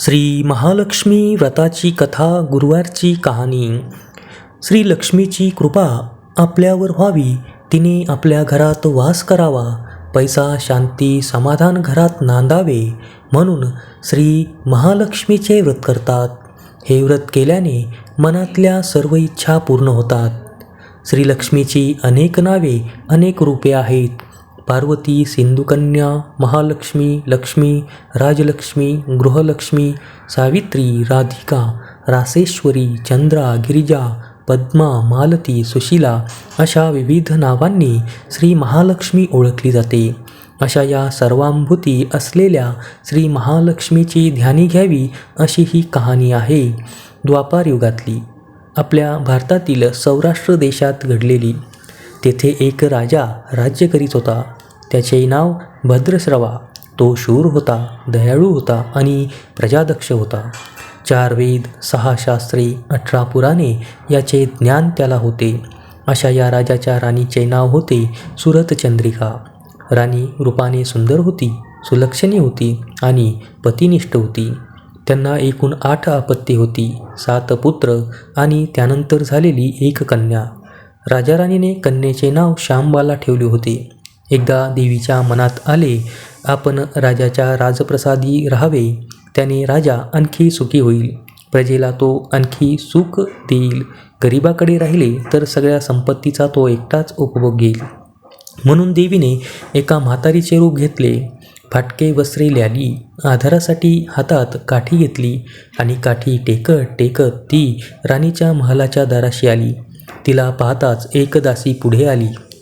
श्री महालक्ष्मी व्रताची कथा गुरुवारची कहाणी. श्री लक्ष्मीची कृपा आपल्यावर व्हावी. तिने आपल्या घरात वास करावा. पैसा शांती समाधान घरात नांदावे म्हणून श्री महालक्ष्मीचे व्रत करतात. हे व्रत केल्याने मनातल्या सर्व इच्छा पूर्ण होतात. श्रीलक्ष्मीची अनेक नावे अनेक रूपे आहेत. पार्वती सिंधुकन्या महालक्ष्मी लक्ष्मी राजलक्ष्मी गृहलक्ष्मी सावित्री राधिका रासेश्वरी चंद्रा गिरिजा पद्मा मालती सुशीला अशा विविध नावांनी श्री महालक्ष्मी ओळखली जाते. अशा या सर्वांभूती असलेल्या श्री महालक्ष्मीची ध्यानी घ्यावी अशी ही कहाणी आहे. द्वापार युगातली आपल्या भारतातील सौराष्ट्र देशात घडलेली. तेथे एक राजा राज्य करीत होता. त्याचे नाव भद्रस्रवा तो शूर होता दयाळू होता आणि प्रजादक्ष होता. चार वेद सहा शास्त्रे अठरा पुराणे याचे ज्ञान त्याला होते. अशा या राजाच्या राणीचे नाव होते सुरतचंद्रिका. राणी रूपाने सुंदर होती सुलक्षणी होती आणि पतिनिष्ठ होती. त्यांना एकूण आठ आपत्ती होती सात पुत्र आणि त्यानंतर झालेली एक कन्या. राजाराणीने कन्येचे नाव श्यामबाला ठेवले होते. एकदा देवीच्या मनात आले आपण राजाच्या राजप्रसादी राहावे. त्याने राजा आणखी सुखी होईल. प्रजेला तो आणखी सुख देईल. गरिबाकडे राहिले तर सगळ्या संपत्तीचा तो एकटाच उपभोग घेईल. म्हणून देवीने एका म्हातारीचे रूप घेतले. फाटके वस्त्रे ल्याली. आधारासाठी हातात काठी घेतली आणि काठी टेकत टेकत ती राणीच्या महालाच्या दाराशी आली. तिला पाहताच एक दासी पुढे आली.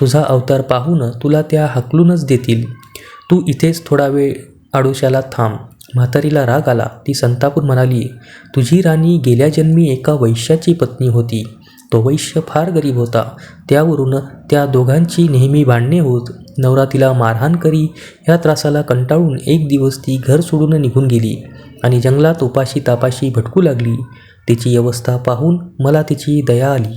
तुझा अवतार पाहून तुला त्या हकलूनच देतील. तू इथेच थोडा वेळ आडोशाला थांब. म्हातारीला राग आला. ती संतापून म्हणाली तुझी राणी गेल्या जन्मी एका वैश्याची पत्नी होती. तो वैश्य फार गरीब होता. त्यावरून त्या दोघांची नेहमी भांडणे होत. नवरा तिला मारहाण करी ह्या त्रासाला कंटाळून एक दिवस ती घर सोडून निघून गेली आणि जंगलात उपाशी तापाशी भटकू लागली. तिची अवस्था पाहून मला तिची दया आली.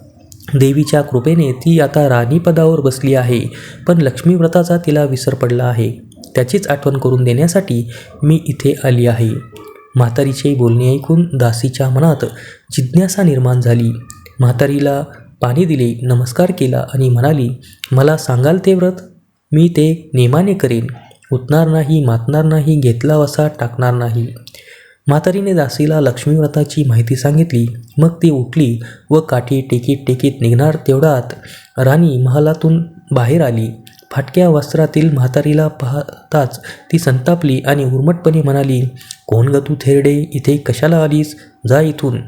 देवीच्या कृपेने ती आता राणीपदावर बसली आहे पण लक्ष्मीव्रताचा तिला विसर पडला आहे. त्याचीच आठवण करून देण्यासाठी मी इथे आली आहे. म्हातारीचे बोलणे ऐकून दासीच्या मनात जिज्ञासा निर्माण झाली. म्हातारीला पाणी दिले नमस्कार केला आणि म्हणाली मला सांगाल ते व्रत? मी ते नेमाने करेन. उठणार नाही मातणार नाही घेतला वसा टाकणार नाही. म्हातारीने दासीला लक्ष्मीव्रताची माहिती सांगितली. मग ती उठली व काठी टेकीत टेकीत निघणार तेवढ्यात राणी महालातून बाहेर आली. फाटक्या वस्त्रातील म्हातारीला पाहताच ती संतापली आणि उर्मटपणे म्हणाली कोण ग तू थेरडे? इथे कशाला आलीस? जा इथून.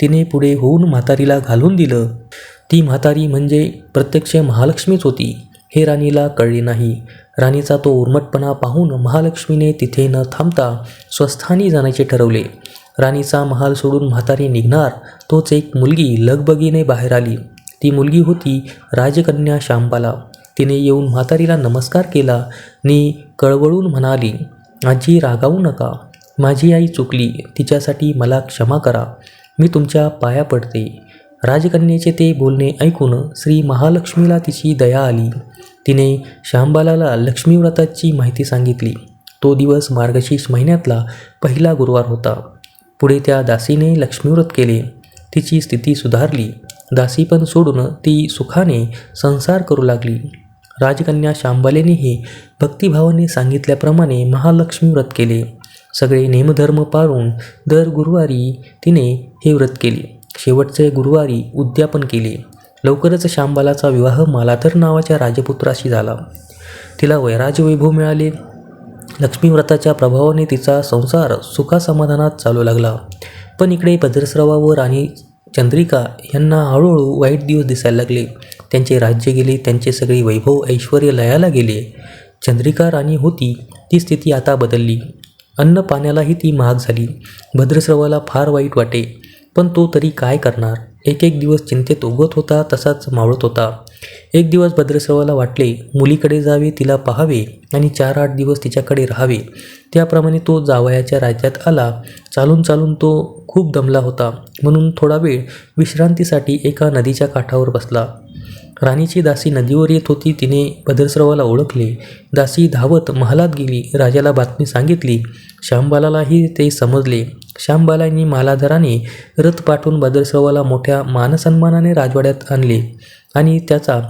तिने पुढे होऊन म्हातारीला घालून दिलं. ती म्हातारी म्हणजे प्रत्यक्ष महालक्ष्मीच होती. हे राणीला कळले नाही. राणीचा तो उर्मटपणा पाहून महालक्ष्मीने तिथे न थांबता स्वस्थानी जाण्याचे ठरवले. राणीचा महाल सोडून म्हातारी निघणार तोच एक मुलगी लगबगीने बाहेर आली. ती मुलगी होती राजकन्या शांबाला तिने येऊन म्हातारीला नमस्कार केला नी कळवळून म्हणाली आजी रागावू नका. माझी आई चुकली. तिच्यासाठी मला क्षमा करा. मी तुमच्या पाया पडते. राजकन्येचे ते बोलणे ऐकून श्री महालक्ष्मीला तिची दया आली. तिने श्यामबालाला लक्ष्मीव्रताची माहिती सांगितली. तो दिवस मार्गशीर्ष महिन्यातला पहिला गुरुवार होता. पुढे त्या दासीने लक्ष्मीव्रत केले. तिची स्थिती सुधारली. दासी पण सोडून ती सुखाने संसार करू लागली. राजकन्या शांबालेनेही भक्तिभावाने सांगितल्याप्रमाणे महालक्ष्मी व्रत केले. सगळे नेमधर्म पाळून दर गुरुवारी तिने हे व्रत केले. शेवटचे गुरुवारी उद्यापन केले. लवकरच शांबालाचा विवाह मालाधर नावाच्या राजपुत्राशी झाला. तिला वैराज वैभव मिळाले. लक्ष्मीव्रताच्या प्रभावाने तिचा संसार सुखासमाधानात चालू लागला. पण इकडे भद्रस्रावावर आणि चंद्रिका यांना हळूहळू वाईट दिवस दिसायला लागले. त्यांचे राज्य गेले त्यांचे सगळे वैभव ऐश्वर लयाला गेले. चंद्रिका राणी होती ती स्थिती आता बदलली. अन्न पाण्यालाही ती महाग झाली. भद्रस्रवाला फार वाईट वाटे. पण तो तरी काय करणार? एक एक दिवस चिंतेत उगत होता तसाच मावळत होता. एक दिवस भद्रस्रवाला वाटले मुलीकडे जावे तिला पाहावे आणि चार आठ दिवस तिच्याकडे राहावे. त्याप्रमाणे तो जावयाच्या राज्यात आला. चालून चालून तो खूप दमला होता. म्हणून थोडा वेळ विश्रांतीसाठी एका नदीच्या काठावर बसला. राणीची दासी नदीवर येत होती तिने भद्रस्रवाला ओळखले. दासी धावत महालात गेली. राजाला बातमी सांगितली. श्यामबालालाही ते समजले. श्यामबालांनी मालाधराने रथ पाठवून भद्रसवाला मोठ्या मानसन्मानाने राजवाड्यात आणले आणि त्याचा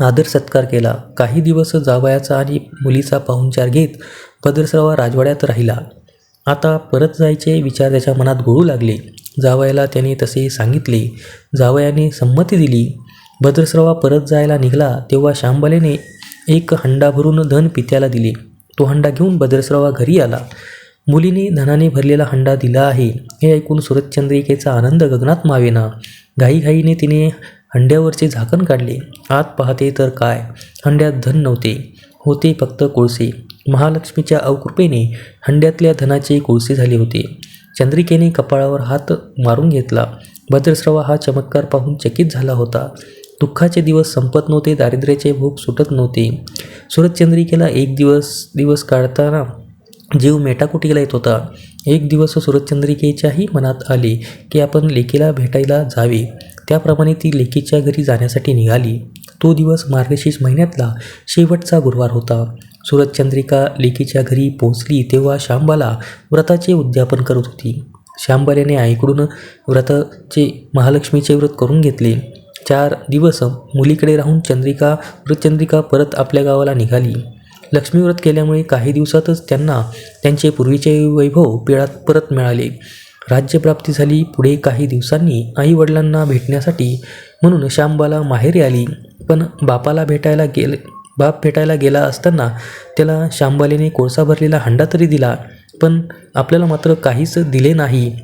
आदर सत्कार केला. काही दिवस जावयाचा आणि मुलीचा पाहुणचार घेत भद्रस्रवा राजवाड्यात राहिला. आता परत जायचे विचार त्याच्या मनात घोळू लागले. जावयाला त्याने तसे सांगितले. जावयाने संमती दिली. भद्रस्रवा परत जायला निघाला तेव्हा शांबलेने एक हंडा भरून धन पित्याला दिले. तो हंडा घेऊन भद्रस्रवा घरी आला. मुलीने धनाने भरलेला हंडा दिला आहे. हे ऐकून सुरतचंद्रिकेचा आनंद गगनात मावेना. घाईघाईने तिने हंड्यावरचे झाकण काढले. आत पाहते तर काय? हंड्यात धन नव्हते. होते फक्त कोळसे. महालक्ष्मीच्या अवकृपेने हंड्यातल्या धनाचे कोळसे झाले होते. चंद्रिकेने कपाळावर हात मारून घेतला. भद्रस्रवा हा चमत्कार पाहून चकित झाला होता. दुःखाचे दिवस संपत नव्हते दारिद्र्याचे भूक सुटत नव्हते. सुरतचंद्रिकेला एक दिवस दिवस काढताना जीव मेटाकुटीला येत होता. एक दिवस सुरतचंद्रिकेच्याही मनात आले की आपण लेकीला भेटायला जावे. त्याप्रमाणे ती लेकीच्या घरी जाण्यासाठी निघाली. तो दिवस मार्गशीर्ष महिन्यातला शेवटचा गुरुवार होता. सुरतचंद्रिका लेकीच्या घरी पोहोचली तेव्हा शांबाला व्रताचे उद्यापन करत होती. शांबाल्याने आईकडून व्रताचे महालक्ष्मीचे व्रत करून घेतले. चार दिवस मुलीकडे राहून चंद्रिका वृतचंद्रिका परत आपल्या गावाला निघाली. लक्ष्मीव्रत केल्यामुळे काही दिवसातच त्यांना त्यांचे पूर्वीचे वैभव पिळात परत मिळाले. राज्यप्राप्ती झाली पुढे काही दिवसांनी आई वडिलांना भेटण्यासाठी म्हणून श्यामबाला माहेरी आली. पण बापाला भेटायला गेले बाप भेटायला गेला असताना त्याला श्यामबालेने कोळसा भरलेला हंडा तरी दिला पण आपल्याला मात्र काहीच दिले नाही.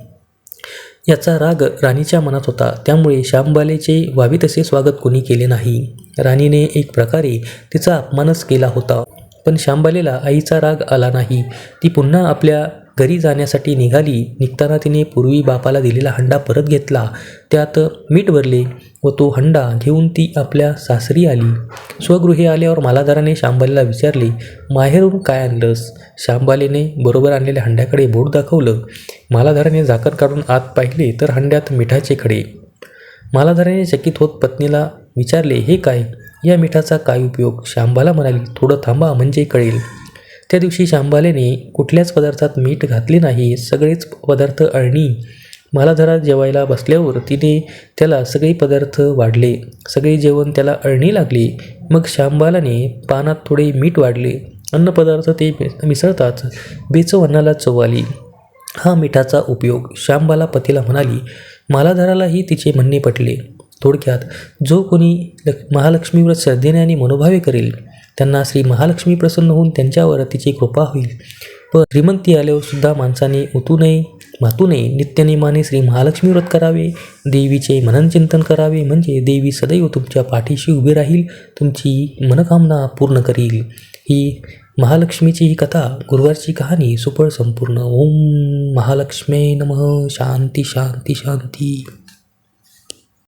याचा राग राणीच्या मनात होता. त्यामुळे श्यामबालेचे व्हावे तसे स्वागत कोणी केले नाही. राणीने एक प्रकारे तिचा अपमानच केला होता. पण श्यामबालेला आईचा राग आला नाही. ती पुन्हा आपल्या घरी जाण्यासाठी निघाली. निघताना तिने पूर्वी बापाला दिलेला हंडा परत घेतला. त्यात मीठ भरले व तो हंडा घेऊन ती आपल्या सासरी आली. स्वगृही आल्यावर मालाधाराने शांबालेला विचारले माहेरून काय आणलंस? शांबालेने बरोबर आणलेल्या हंड्याकडे बोट दाखवलं. मालाधाराने झाकण काढून आत पाहिले तर हंड्यात मिठाचे खडे. मालाधाराने चकित होत पत्नीला विचारले हे काय? या मिठाचा काय उपयोग शांबाला म्हणाली थोडं थांबा म्हणजे कळेल. त्या दिवशी शांबालेने कुठल्याच पदार्थात मीठ घातले नाही सगळेच पदार्थ अळणी. मालाधरात जेवायला बसल्यावर तिने त्याला सगळे पदार्थ वाढले. सगळे जेवण त्याला अळणी लागली. मग शांबालाने पानात थोडे मीठ वाढले. अन्नपदार्थ ते मिसळताच बेचव अन्नाला चव आली. हा मिठाचा उपयोग श्यामबाला पतीला म्हणाली मालाधारालाही तिचे म्हणणे पटले. थोडक्यात जो कोणी लक् महालक्ष्मीवर श्रद्धेने आणि मनोभावे करेल त्यांना श्री महालक्ष्मी प्रसन्न होऊन त्यांच्यावर तिची कृपा होईल. पण श्रीमंती आल्यावर सुद्धा माणसाने उतू नये मातू नये. नित्यनियमाने श्री महालक्ष्मी व्रत करावे देवीचे मननचिंतन करावे म्हणजे देवी सदैव तुमच्या पाठीशी उभी राहील तुमची मनकामना पूर्ण करील. ही महालक्ष्मीची ही कथा गुरुवारची कहाणी सुफळ संपूर्ण. ओम महालक्ष्मी नमः. शांती शांती शांती.